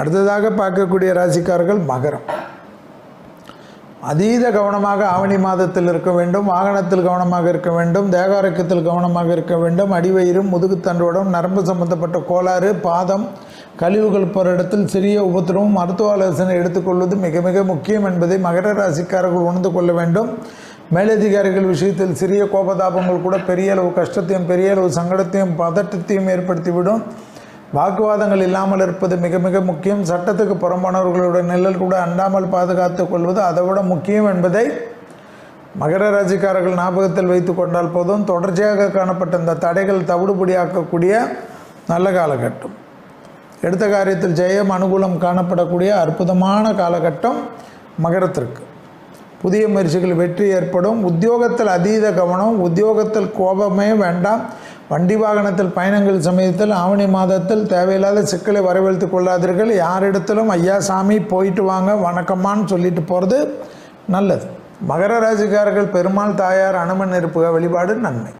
அடுத்ததாக பார்க்கக்கூடிய ராசிக்காரர்கள் மகரம். அதீத கவனமாக ஆவணி மாதத்தில் இருக்க வேண்டும் வாகனத்தில் கவனமாக இருக்க வேண்டும் தேகாரக்கத்தில் கவனமாக இருக்க வேண்டும் அடிவயிறும் முதுகுத்தண்டோடும் நரம்பு சம்பந்தப்பட்ட கோளாறு பாதம் கழிவுகள் போகிற இடத்தில் சிறிய உபத்திரமும் மருத்துவ ஆலோசனை எடுத்துக்கொள்வது மிக மிக முக்கியம் என்பதை மகர ராசிக்காரர்கள் உணர்ந்து கொள்ள வேண்டும். மேலதிகாரிகள் விஷயத்தில் சிறிய கோபதாபங்கள் கூட பெரிய அளவு கஷ்டத்தையும் பெரிய அளவு சங்கடத்தையும் பதட்டத்தையும் ஏற்படுத்திவிடும். வாக்குவாதங்கள் இல்லாமல் இருப்பது மிக மிக முக்கியம். சட்டத்துக்கு புறம்பானவர்களுடைய நிழல் கூட அண்டாமல் பாதுகாத்துக் கொள்வது அதை விட முக்கியம் என்பதை மகர ராஜிக்காரர்கள் ஞாபகத்தில் வைத்து கொண்டால் போதும். தொடர்ச்சியாக காணப்பட்ட இந்த தடைகள் தவிடுபடியாக்கக்கூடிய நல்ல காலகட்டம். எடுத்த காரியத்தில் ஜெயம் அனுகூலம் காணப்படக்கூடிய அற்புதமான காலகட்டம் மகரத்திற்கு. புதிய முயற்சிகள் வெற்றி ஏற்படும். உத்தியோகத்தில் அதீத கவனம் உத்தியோகத்தில் கோபமே வேண்டாம். வண்டி வாகனத்தில் பயணங்கள் சமயத்தில் ஆவணி மாதத்தில் தேவையில்லாத சிக்கலை வரவழைத்து கொள்ளாதீர்கள். யாரிடத்திலும் ஐயா சாமி போயிட்டு வாங்க வணக்கம்மான்னு சொல்லிட்டு போகிறது நல்லது. மகர ராசிக்காரர்கள் பெருமாள் தாயார் அனுமன் இருப்புக வழிபாடு நன்மை.